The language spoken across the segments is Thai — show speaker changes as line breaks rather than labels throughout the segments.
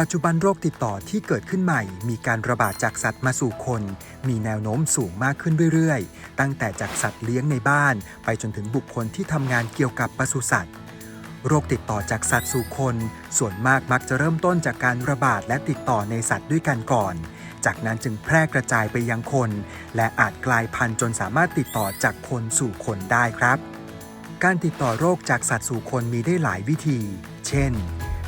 ปัจจุบันโรคติดต่อที่เกิดขึ้นใหม่ มีการระบาดจากสัตว์มาสู่คน มีแนวโน้มสูงมากขึ้นเรื่อยๆ ตั้งแต่จากสัตว์เลี้ยงในบ้าน ไปจนถึงบุคคลที่ทำงานเกี่ยวกับปศุสัตว์โรคติดต่อจากสัตว์สู่คน ส่วนมากมักจะเริ่มต้นจากการระบาดและติดต่อในสัตว์ด้วยกันก่อน จากนั้นจึงแพร่กระจายไปยังคน และอาจกลายพันธุ์จนสามารถติดต่อจากคนสู่คนได้ครับ การติดต่อโรคจากสัตว์สู่คนมีได้หลายวิธี เช่น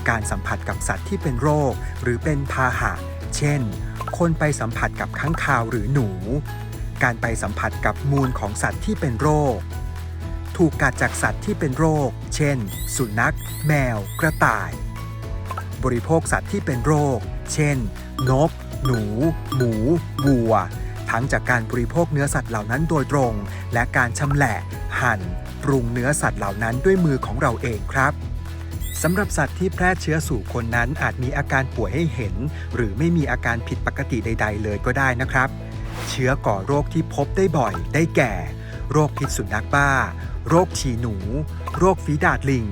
การสัมผัสกับสัตว์ที่เป็นโรค หรือเป็นพาหะ เช่น คนไปสัมผัสกับค้างคาวหรือหนู การไปสัมผัสกับมูลของสัตว์ที่เป็นโรค ถูกกัดจากสัตว์ที่เป็นโรค เช่น สุนัข แมว กระต่าย บริโภคสัตว์ที่เป็นโรค เช่น นก หนู หมู วัว ทั้งจากการบริโภคเนื้อสัตว์เหล่านั้นโดยตรง และการชำแหละ หั่น ปรุงเนื้อสัตว์เหล่านั้นด้วยมือของเราเองครับ สำหรับสัตว์ที่แพร่เชื้อสู่คนนั้นอาจมีอาการป่วยให้เห็น หรือไม่มีอาการผิดปกติใด ๆ เลยก็ได้นะครับ เชื้อก่อโรคที่พบได้บ่อย ได้แก่ โรคพิษสุนัขบ้า โรคฉี่หนู โรคฝีดาดลิง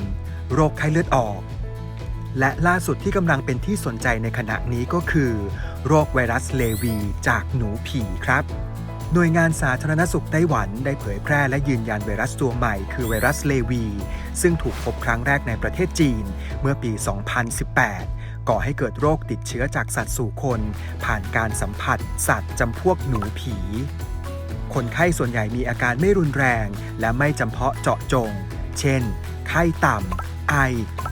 โรคไข้เลือดออก และล่าสุดที่กำลังเป็นที่สนใจในขณะนี้ก็คือ โรคไวรัสเลวีจากหนูผีครับ หน่วยงานสาธารณสุขไต้หวันได้เผยแพร่และยืนยันไวรัสตัวใหม่คือไวรัสเลวี ซึ่งถูกพบครั้งแรกในประเทศจีนเมื่อปี 2018 ก่อให้เกิดโรคติดเชื้อจากสัตว์สู่คน ผ่านการสัมผัส สัตว์จำพวกหนูผี คนไข้ส่วนใหญ่มีอาการไม่รุนแรง และไม่จำเพาะเจาะจง เช่น ไข้ต่ำ ไอ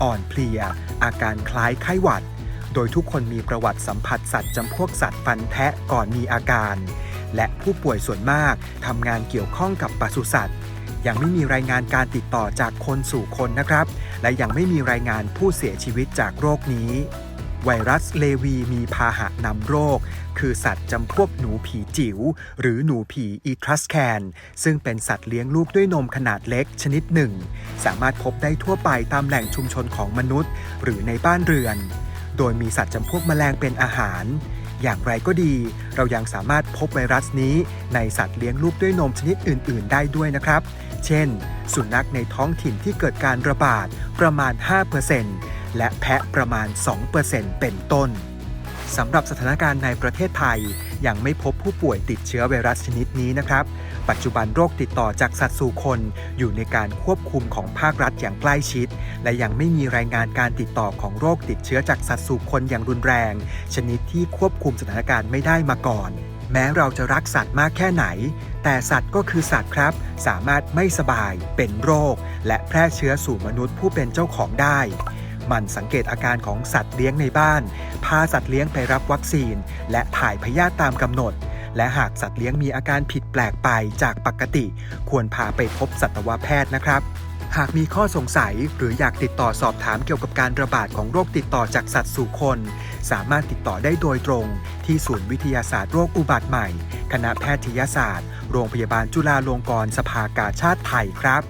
อ่อนเพลีย อาการคล้ายไข้หวัด โดยทุกคนมีประวัติสัมผัสสัตว์จำพวกสัตว์ฟันแทะก่อนมีอาการ และผู้ป่วยส่วนมากทำงานเกี่ยวข้องกับปศุสัตว์ ยังไม่มีรายงานการติดต่อจากคนสู่คนนะครับ และยังไม่มีรายงานผู้เสียชีวิตจากโรคนี้ ไวรัสเลวีมีพาหะนำโรค คือสัตว์จำพวกหนูผีจิ๋วหรือหนูผีอีทรัสแคน ซึ่งเป็นสัตว์เลี้ยงลูกด้วยนมขนาดเล็กชนิดหนึ่ง สามารถพบได้ทั่วไปตามแหล่งชุมชนของมนุษย์ หรือในบ้านเรือน โดยมีสัตว์จำพวกแมลงเป็นอาหาร อย่างไรก็ดี เรายังสามารถพบไวรัสนี้ ในสัตว์เลี้ยงลูกด้วยนมชนิดอื่น ๆ ได้ด้วยนะครับ เช่น สุนัขในท้องถิ่นที่เกิดการระบาดประมาณ 5%และแพะประมาณ 2%เป็นต้นสำหรับสถานการณ์ในประเทศไทย ยังไม่พบผู้ป่วยติดเชื้อไวรัสชนิดนี้นะครับ ปัจจุบันโรคติดต่อจากสัตว์สู่คน อยู่ในการควบคุมของภาครัฐอย่างใกล้ชิด และยังไม่มีรายงานการติดต่อของโรคติดเชื้อจากสัตว์สู่คนอย่างรุนแรง ชนิดที่ควบคุมสถานการณ์ไม่ได้มาก่อน แม้เราจะรักสัตว์มากแค่ไหน แต่สัตว์ก็คือสัตว์ครับ สามารถไม่สบาย เป็นโรค และแพร่เชื้อสู่มนุษย์ผู้เป็นเจ้าของได้ มันสังเกตอาการของสัตว์เลี้ยงในบ้าน พาสัตว์เลี้ยงไปรับวัคซีน และถ่ายพยาธิตามกำหนด และหากสัตว์เลี้ยงมีอาการผิดแปลกไปจากปกติ ควรพาไปพบสัตวแพทย์นะครับหากมีข้อสงสัยหรืออยากติดต่อสอบถามเกี่ยวกับการระบาดของโรคติดต่อจากสัตว์สู่คน สามารถติดต่อได้โดยตรง ที่ศูนย์วิทยาศาสตร์โรคอุบัติใหม่ คณะแพทยศาสตร์ โรงพยาบาลจุฬาลงกรณ์สภากาชาติไทยครับ